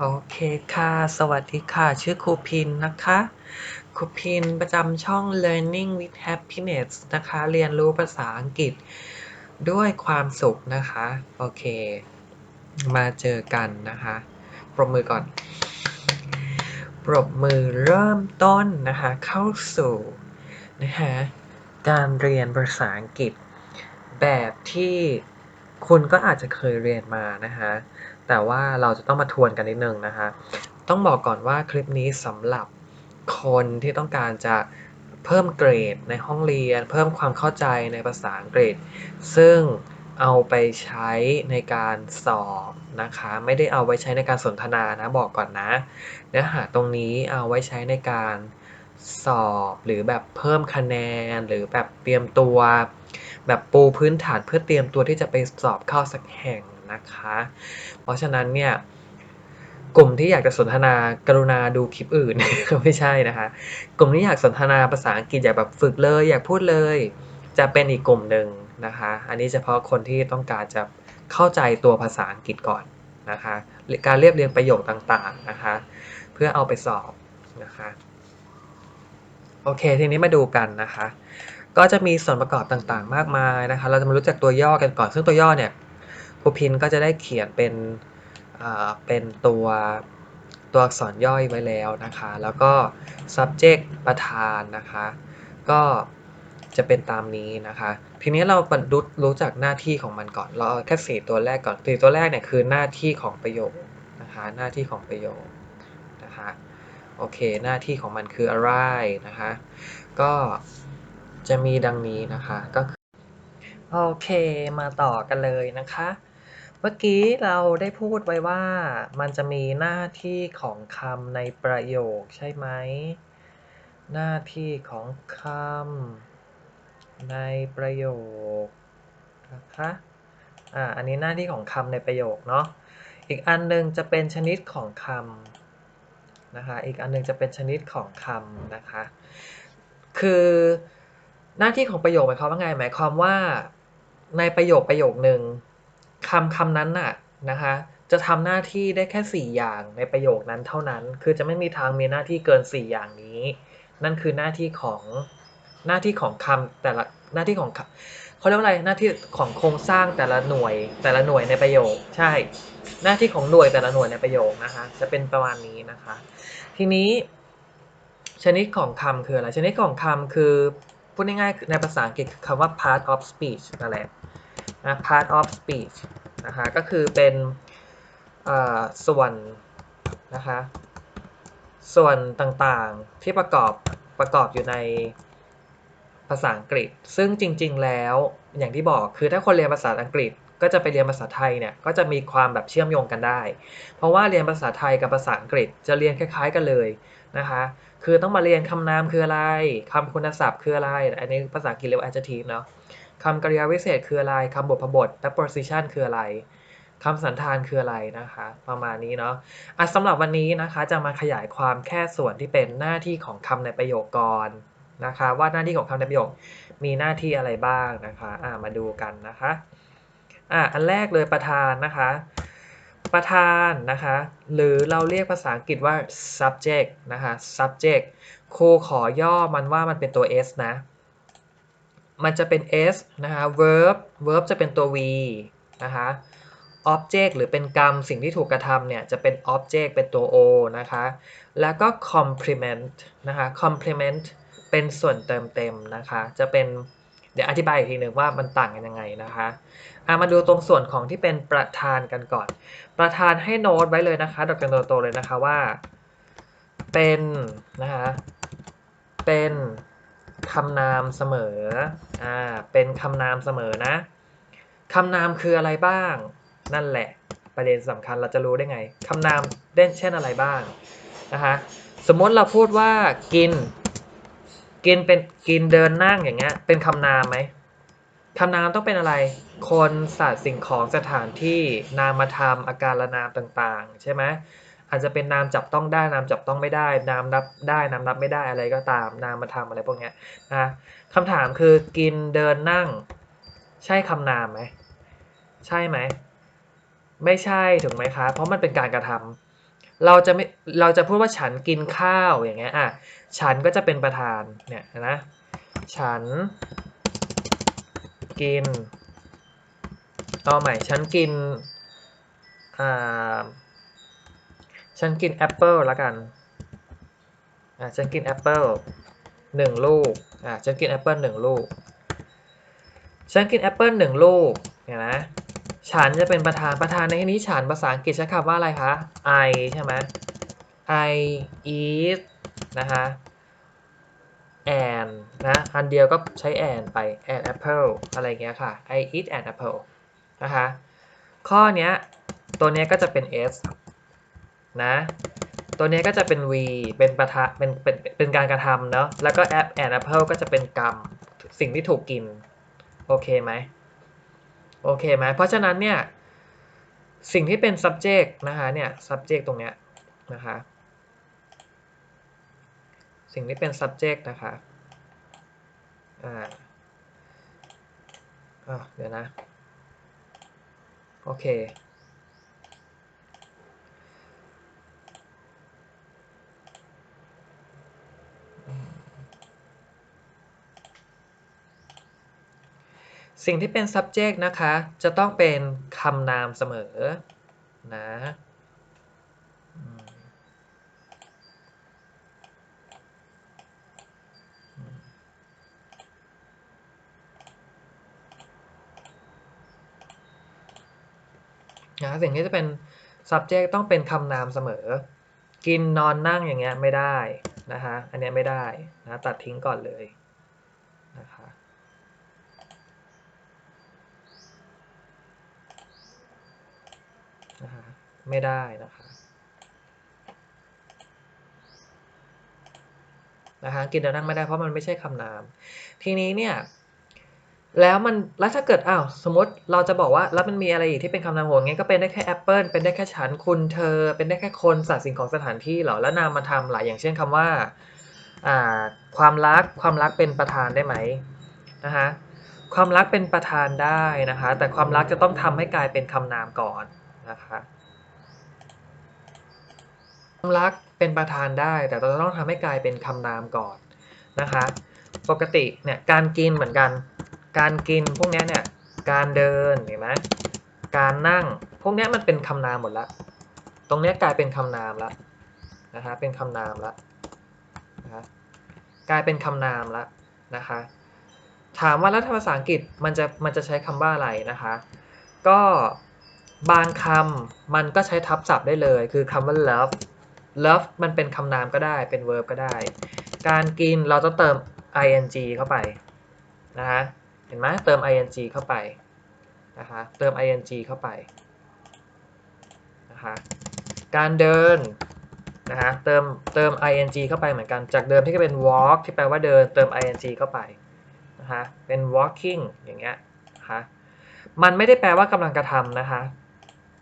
โอเคค่ะ สวัสดีค่ะ ชื่อครูพินนะคะ ครูพินประจำช่อง Learning with Happiness นะคะ เรียนรู้ภาษาอังกฤษด้วยความสุขนะคะ โอเค มาเจอกันนะคะ ปรบมือก่อน ปรบมือเริ่มต้นนะคะ เข้าสู่นะคะ การเรียนภาษาอังกฤษแบบที่ คุณก็อาจจะเคยเรียนมานะคะแต่ว่าเราจะต้องมาทวนกันนิดนึงนะคะต้องบอกก่อนว่าคลิปนี้สำหรับคนที่ต้องการจะเพิ่มเกรดในห้องเรียน เพิ่มความเข้าใจในภาษาอังกฤษ ซึ่งเอาไปใช้ในการสอบนะคะ ไม่ได้เอาไว้ใช้ในการสนทนานะบอกก่อนนะ เนื้อหาตรงนี้เอาไว้ใช้ในการสอบหรือแบบเพิ่มคะแนนหรือแบบเตรียมตัว แบบปูพื้นฐานเพื่อเตรียมตัวที่จะไปสอบเข้าสักแห่งนะคะ เพราะฉะนั้นเนี่ยกลุ่มที่อยากจะสนทนากรุณาดูคลิปอื่นไม่ใช่นะคะ กลุ่มที่อยากสนทนาภาษาอังกฤษอยากแบบฝึกเลย อยากพูดเลย จะเป็นอีกกลุ่มหนึ่งนะคะ อันนี้เฉพาะคนที่ต้องการจะเข้าใจตัวภาษาอังกฤษก่อนนะคะ การเรียบเรียงประโยคต่างๆนะคะ เพื่อเอาไปสอบนะคะ โอเค ทีนี้มาดูกันนะคะ ก็จะมีส่วนประกอบต่างๆ มากมายนะคะ เราจะมารู้จักตัวย่อกันก่อน ซึ่งตัวย่อเนี่ยครูพินก็จะได้เขียนเป็นอ่าเป็นตัวตัวอักษรย่อยไว้แล้วนะคะ แล้วก็ subject ประธานนะคะ ก็จะเป็นตามนี้นะคะ ทีนี้เราบรรลุรู้จักหน้าที่ของมันก่อน เราเอาแค่สี่ตัวแรกก่อนสี่ตัวแรกเนี่ยคือหน้าที่ของประโยคนะคะ หน้าที่ของประโยคนะคะ โอเค หน้าที่ของมันคืออะไรนะคะ ก็ จะมีดังนี้นะคะก็คือโอเคมาต่อกันเลยนะคะ เมื่อกี้เราได้พูดไว้ว่ามันจะมีหน้าที่ของคำในประโยคใช่ไหม หน้าที่ของคำในประโยคนะคะอ่าอันนี้หน้าที่ของคำในประโยคเนาะอีกอันหนึงจะเป็นชนิดของคำนะคะ อีกอันหนึงจะเป็นชนิดของคำนะคะ คือ หน้าที่ของประโยคหมายความว่าไง หมายความว่าในประโยคประโยคหนึ่งคำคำนั้นน่ะนะคะจะทำหน้าที่ได้แค่ 4 อย่างในประโยคนั้นเท่านั้น คือจะไม่มีทางมีหน้าที่เกิน 4 อย่างนี้ นั่นคือหน้าที่ของหน้าที่ของคำแต่ละหน้าที่ของเขาเรียกว่าอะไร หน้าที่ของโครงสร้างแต่ละหน่วย แต่ละหน่วยในประโยค ใช่ หน้าที่ของหน่วยแต่ละหน่วยในประโยคนะคะ จะเป็นประมาณนี้นะคะ ทีนี้ ชนิดของคำคืออะไร ชนิดของคำคือ พูดง่ายๆในภาษาอังกฤษคือคำว่า part of speech นั่นแหละนะ part of speech นะคะก็คือเป็นส่วนนะคะส่วนต่างๆที่ประกอบประกอบอยู่ในภาษาอังกฤษ ซึ่งจริง ๆ แล้วอย่างที่บอกคือถ้าคนเรียนภาษาอังกฤษก็จะไปเรียนภาษาไทยเนี่ยก็จะมีความแบบเชื่อมโยงกันได้ เพราะว่าเรียนภาษาไทยกับภาษาอังกฤษจะเรียนคล้าย ๆ กันเลยนะคะ คือต้องมาเรียนคำนามคืออะไรคำคุณศัพท์คืออะไร อันนี้ภาษาอังกฤษเรียกว่า adjective เนาะคำกริยาวิเศษคืออะไรคำบทพบท preposition คืออะไรคำสันธานคืออะไรนะคะ ประมาณนี้เนาะอะสำหรับวันนี้นะคะจะมาขยายความแค่ส่วนที่เป็นหน้าที่ของคำในประโยคก่อนนะคะ ว่าหน้าที่ของคำในประโยคมีหน้าที่อะไรบ้างนะคะ อะมาดูกันนะคะอะอันแรกเลยประธานนะคะ ประธานนะคะ หรือเราเรียกภาษาอังกฤษว่า subject นะคะ subject ครูขอย่อมันว่ามันเป็นตัว s นะ มันจะเป็น s นะคะ verb verb จะเป็นตัว v นะคะ object หรือเป็นกรรมสิ่งที่ถูกกระทำเนี่ย จะเป็น object เป็นตัว o นะคะ แล้วก็ complement นะคะ complement เป็นส่วนเติมเต็มนะคะ จะเป็น เดี๋ยวอธิบายอีกทีหนึ่งว่ามันต่างกันยังไงนะคะอามาดูตรงส่วนของที่เป็นประธานกันก่อน ประธานให้โน้ตไว้เลยนะคะดอกจันโตๆเลยนะคะว่า เป็นนะคะเป็นคำนามเสมออ่าเป็นคำนามเสมอนะคำนามคืออะไรบ้าง นั่นแหละประเด็นสำคัญเราจะรู้ได้ไงคำนามเด่นเช่นอะไรบ้างนะคะสมมติเราพูดว่ากิน กินเป็นกินเดินนั่งอย่างเงี้ย เป็นคำนามไหมคำนามต้องเป็นอะไร คนสัตว์สิ่งของสถานที่นามธรรมอาการละนามต่างๆ ใช่ไหมอาจจะเป็นนามจับต้องได้นามจับต้องไม่ได้ นามนับได้นามนับไม่ได้อะไรก็ตาม นามธรรมอะไรพวกเนี้ยนะคำถามคือกินเดินนั่ง ใช่คำนามไหมใช่ไหม ไม่ใช่ถูกไหมคะเพราะมันเป็นการกระทำ เราจะไม่เราจะพูดว่าฉันกินข้าวอย่างเงี้ยอะฉันก็จะเป็นประธานเนี่ยนะฉันกินเอาใหม่ฉันกินอ่าฉันกินแอปเปิลล้วกันอะฉันกินแอปเปิลหนึ่งลูกอะฉันกินแอปเปิลหนึ่งลูกฉันกินแอปเปิลหนึ่งลูกเนี่ยนะ ฉันจะเป็นประธานประธานในที่นี้ฉันภาษาอังกฤษใช้คำว่าอะไรคะ I ใช่ไหม I eat นะคะ and นะอันเดียวก็ใช้ and ไป an apple อะไรเงี้ยค่ะ I eat an apple นะคะข้อเนี้ยตัวเนี้ยก็จะเป็น s นะตัวเนี้ยก็จะเป็น v เป็นประธานเป็นเป็นเป็นการกระทำเนาะแล้วก็ app and apple ก็จะเป็นกรรม สิ่งที่ถูกกิน โอเคไหม โอเคไหมเพราะฉะนั้นเนี่ยสิ่งที่เป็น subject นะคะเนี่ย subject ตรงเนี้ยนะคะสิ่งที่เป็น subject นะคะอ่าอ่าเดี๋ยวนะ โอเค สิ่งที่เป็น subject นะคะ จะต้องเป็นคำนามเสมอนะนะสิ่งที่จะเป็น subject ต้องเป็นคำนามเสมอ กินนอนนั่งอย่างเงี้ยไม่ได้นะคะอันเนี้ยไม่ได้นะตัดทิ้งก่อนเลยนะคะ นะคะ ไม่ได้นะคะนะคะกินเดี๋ยวนั่งไม่ได้เพราะมันไม่ใช่คำนาม ทีนี้เนี่ยแล้วมันแล้วถ้าเกิดอ้าวสมมติเราจะบอกว่าแล้วมันมีอะไรอีกที่เป็นคำนามโหดงั้ก็เป็นได้แค่แอปเปิลเป็นได้แค่ฉันคุณเธอ เป็นได้แค่คนสัตว์สิ่งของสถานที่เหรอแล้วนามมาทำหลายอย่างเช่นคำว่าอ่าความรักความรักเป็นประธานได้ไหมนะคะความรักเป็นประธานได้นะคะแต่ความรักจะต้องทำให้กลายเป็นคำนามก่อนนะคะ รักเป็นประธานได้ แต่เราจะต้องทำให้กลายเป็นคำนามก่อนนะคะ ปกติเนี่ยการกินเหมือนกัน การกินพวกนี้เนี่ยการเดินเห็นไหมการนั่ง พวกนี้มันเป็นคำนามหมดละตรงนี้กลายเป็นคำนามละนะคะเป็นคำนามละนะะกลายเป็นคำนามละนะคะถามว่าแล้วถ้าภาษาอังกฤษมันจะมันจะใช้คำว่าอะไรนะคะ ก็บางคำมันก็ใช้ทับศัพท์ได้เลย คือคำว่า love love มันเป็นคำนามก็ได้เป็น verb ก็ได้ การกินเราต้องเติม ing เข้าไปนะคะเห็นไหมเติม ing เข้าไปนะคะเติม ing เข้าไปนะคะการเดินนะคะเติมเติม ing เข้าไปเหมือนกันจากเดิมที่จะเป็น walk ที่แปลว่าเดินเติม ing เข้าไปนะคะเป็น walking อย่างเงี้ยนะคะมันไม่ได้แปลว่ากำลังกระทำนะคะ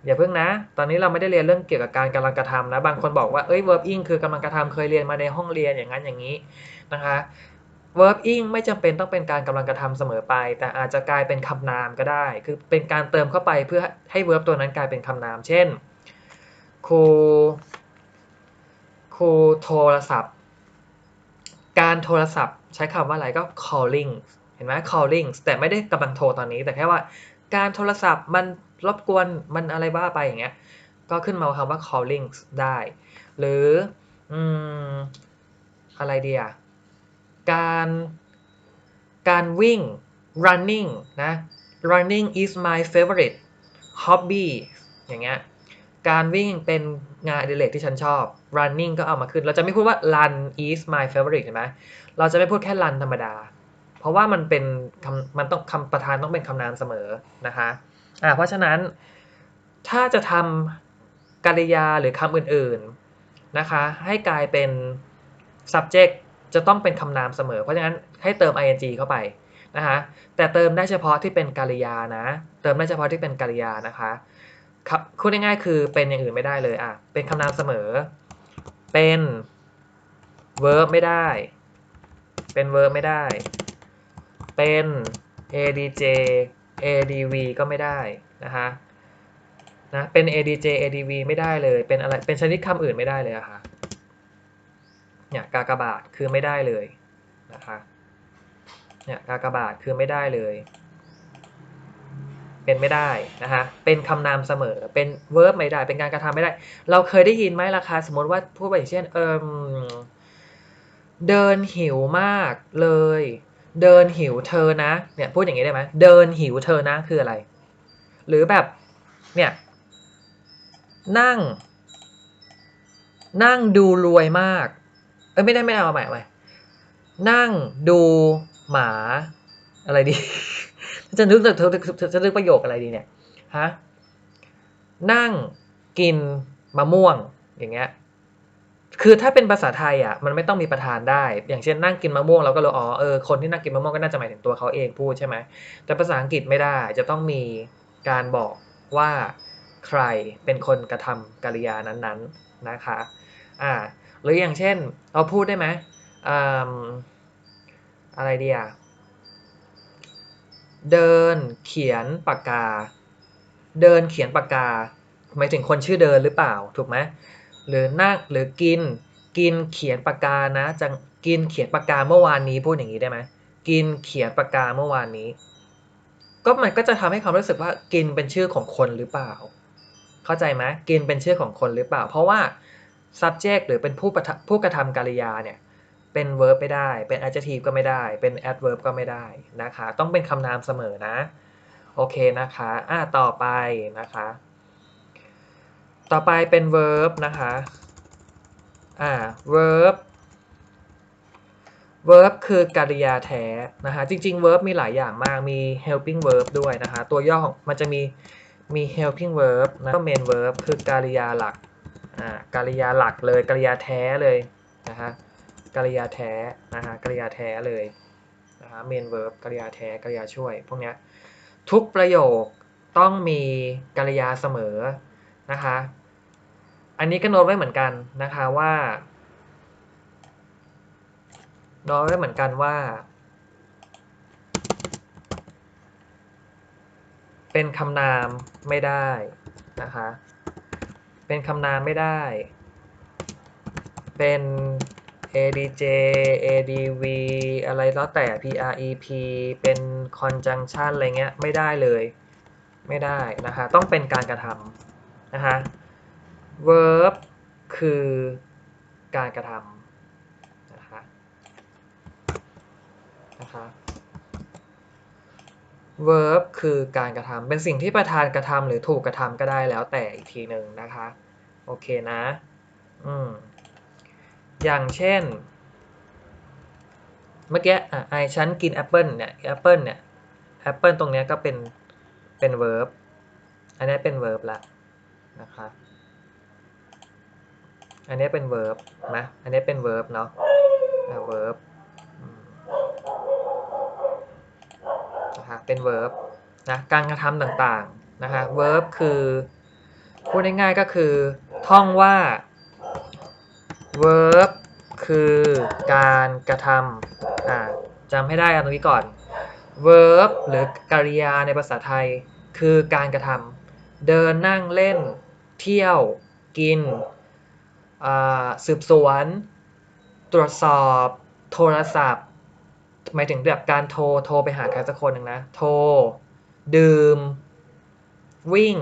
อย่าเพิ่งนะ ตอนนี้เราไม่ได้เรียนเรื่องเกี่ยวกับการกำลังกระทำนะ บางคนบอกว่าเอ้ย verb ing คือกำลังกระทำเคยเรียนมาในห้องเรียนอย่างนั้นอย่างนี้นะคะ verb ing ไม่จำเป็นต้องเป็นการกำลังกระทำเสมอไป แต่อาจจะกลายเป็นคำนามก็ได้ คือเป็นการเติมเข้าไปเพื่อให้ verb ตัวนั้นกลายเป็นคำนาม เช่นครูครูโทรศัพท์ การโทรศัพท์ใช้คำว่าอะไรก็ calling เห็นไหม calling แต่ไม่ได้กำลังโทรตอนนี้ แต่แค่ว่าการโทรศัพท์มัน รบกวนมันอะไรบ้าไปอย่างเงี้ย ก็ขึ้นมาคำว่า calling ได้ หรืออืมอะไรเดีอะการการวิ่ง running นะ running is my favorite hobby อย่างเงี้ยการวิ่งเป็นงานอดิเรกที่ฉันชอบ running ก็เอามาขึ้น เราจะไม่พูดว่า run is my favorite เห็นไหมเราจะไม่พูดแค่ run ธรรมดา เพราะว่ามันเป็นคำมันต้องคำประธานต้องเป็นคำนามเสมอนะคะ อ่าเพราะฉะนั้นถ้าจะทำกริยาหรือคำอื่นๆนะคะให้กลายเป็น subject จะต้องเป็นคำนามเสมอ เพราะฉะนั้นให้เติม ing เข้าไปนะคะแต่เติมได้เฉพาะที่เป็นกริยานะ เติมได้เฉพาะที่เป็นกริยานะคะครับพูดง่ายๆคือเป็นอย่างอื่นไม่ได้เลยอะเป็นคำนามเสมอ เป็น verb ไม่ได้ เป็น verb ไม่ได้ เป็น adj adv ก็ไม่ได้นะคะนะเป็น adj adv ไม่ได้เลย เป็นอะไรเป็นชนิดคำอื่นไม่ได้เลยอะค่ะเนี่ยกากบาทคือไม่ได้เลยนะคะเนี่ยกากบาทคือไม่ได้เลย เป็นไม่ได้นะคะเป็นคำนามเสมอเป็น verb ไม่ได้ เป็นการกระทำไม่ได้ เราเคยได้ยินไหมล่ะคะสมมติว่าพูดไปอย่างเช่นเอิมเดินหิวมากเลย เดินหิวเธอนะเนี่ยพูดอย่างนี้ได้ไหมเดินหิวเธอนะคืออะไร หรือแบบเนี่ยนั่ง นั่งดูรวยมาก เอ้ยไม่ได้ไม่ได้เอาใหม่เอาใหม่นั่งดูหมาอะไรดี จะนึกจะจะจะนึกประโยคอะไรดีเนี่ยฮะนั่งกินมะม่วงอย่างเงี้ย คือถ้าเป็นภาษาไทยอะมันไม่ต้องมีประธานได้ อย่างเช่นนั่งกินมะม่วงเราก็รู้อ๋อเออคนที่นั่งกินมะม่วงก็น่าจะหมายถึงตัวเขาเองพูดใช่ไหมแต่ภาษาอังกฤษไม่ได้จะต้องมีการบอกว่าใครเป็นคนกระทำกริยานั้นๆนะคะอ่าหรืออย่างเช่นเราพูดได้ไหมอืมอะไรดีอะเดินเขียนปากกา เดินเขียนปากกาหมายถึงคนชื่อเดินหรือเปล่าถูกไหม หรือนั่งหรือกิน กินเขียนปากกานะจะกินเขียนปากกาเมื่อวานนี้พูดอย่างนี้ได้ไหมกินเขียนปากกาเมื่อวานนี้ ก็มันก็จะทำให้ความรู้สึกว่ากินเป็นชื่อของคนหรือเปล่า เข้าใจไหมกินเป็นชื่อของคนหรือเปล่า เพราะว่า subject หรือเป็นผู้ผู้กระทำกริยาเนี่ยเป็น verb ไม่ได้ เป็น adjective ก็ไม่ได้ เป็น adverb ก็ไม่ได้นะคะ ต้องเป็นคำนามเสมอนะ โอเคนะคะ อ่าต่อไปนะคะ ต่อไปเป็น verb นะคะ อ่า verb verb คือกริยาแท้นะคะ จริงๆ verb มีหลายอย่างมาก มี helping verb ด้วยนะคะ ตัวย่อของมันจะมี มี helping verb นะก็ main verb คือกริยาหลัก อ่า กริยาหลักเลย กริยาแท้เลยนะคะ กริยาแท้นะฮะกริยาแท้เลยนะฮะ main verb กริยาแท้ กริยาช่วย พวกเนี้ย ทุกประโยคต้องมีกริยาเสมอนะคะ อันนี้ก็โน้ตไว้เหมือนกันนะคะว่าโน้ตไว้เหมือนกันว่า เป็นคำนามไม่ได้นะคะเป็นคำนามไม่ได้ เป็น adj adv อะไรแล้วแต่ prep เป็น conjunction อะไรเงี้ย ไม่ได้เลย ไม่ได้นะคะ ต้องเป็นการกระทำนะคะ verb คือการกระทำนะคะนะคะ verb คือการกระทำเป็นสิ่งที่ประธานกระทำหรือถูกกระทำก็ได้แล้วแต่อีกทีหนึ่งนะคะ โอเคนะ อืม อย่างเช่น เมื่อกี้อะไอฉันกินแอปเปิลเนี่ยแอปเปิลเนี่ยแอปเปิลตรงเนี้ยก็เป็นเป็น verb อันนี้เป็น verb ละนะคะ อันนี้เป็น verb นะ อันนี้เป็น verb เนาะอะ verb นะคะเป็น verb นะ การกระทำต่างๆ นะคะ verb คือ พูดง่ายๆ ก็คือ ท่องว่า verb คือการกระทำอ่าจำให้ได้กันตรงนี้ก่อน verb หรือกริยาในภาษาไทย คือการกระทำเดินนั่งเล่น เที่ยว กิน สืบสวน ตรวจสอบ โทรศัพท์หมายถึงแบบการโทรโทรไปหาใครสักคนหนึ่งนะ โทร ดื่ม วิ่ง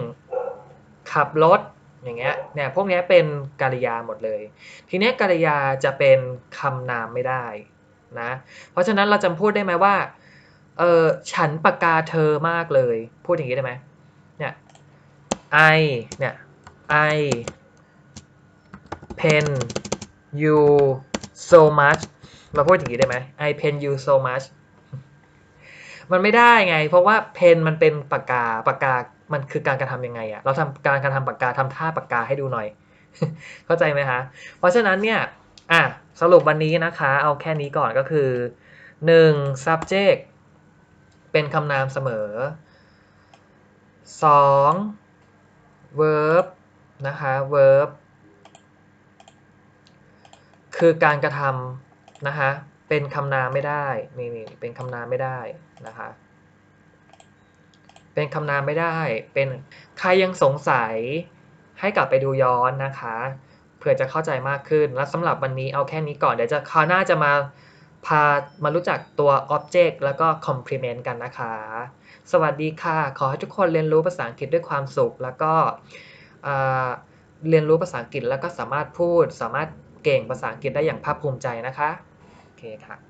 ขับรถอย่างเงี้ยเนี่ยพวกนี้เป็นกริยาหมดเลย ทีนี้กริยาจะเป็นคำนามไม่ได้นะเพราะฉะนั้นเราจำพูดได้ไหมว่าเออฉันปากกาเธอมากเลย พูดอย่างนี้ได้ไหมเนี่ย I เนี่ย I pen you so much เราพูดอย่างนี้ได้ไหม I pen you so much มันไม่ได้ไง เพราะว่าเพนมันเป็นปากกาปากกา มันคือการกระทำยังไงอะเราทำการกระทำปากกาทำท่าปากกาให้ดูหน่อย เข้าใจไหมคะเพราะฉะนั้นเนี่ยอะสรุปวันนี้นะคะ เอาแค่นี้ก่อนก็คือ 1. subject เป็นคำนามเสมอ 2. verb นะคะ verb คือการกระทำนะคะเป็นคำนามไม่ได้นี่นี่เป็นคำนามไม่ได้นะคะเป็นคำนามไม่ได้ เป็นใครยังสงสัยให้กลับไปดูย้อนนะคะเผื่อจะเข้าใจมากขึ้น และสำหรับวันนี้เอาแค่นี้ก่อน เดี๋ยวจะคราวหน้าจะมาพามารู้จักตัว object แล้วก็ complement กันนะคะ สวัสดีค่ะ ขอให้ทุกคนเรียนรู้ภาษาอังกฤษด้วยความสุข แล้วก็เรียนรู้ภาษาอังกฤษแล้วก็สามารถพูด สามารถ เก่งภาษาอังกฤษได้อย่างภาคภูมิใจนะคะ โอเคค่ะ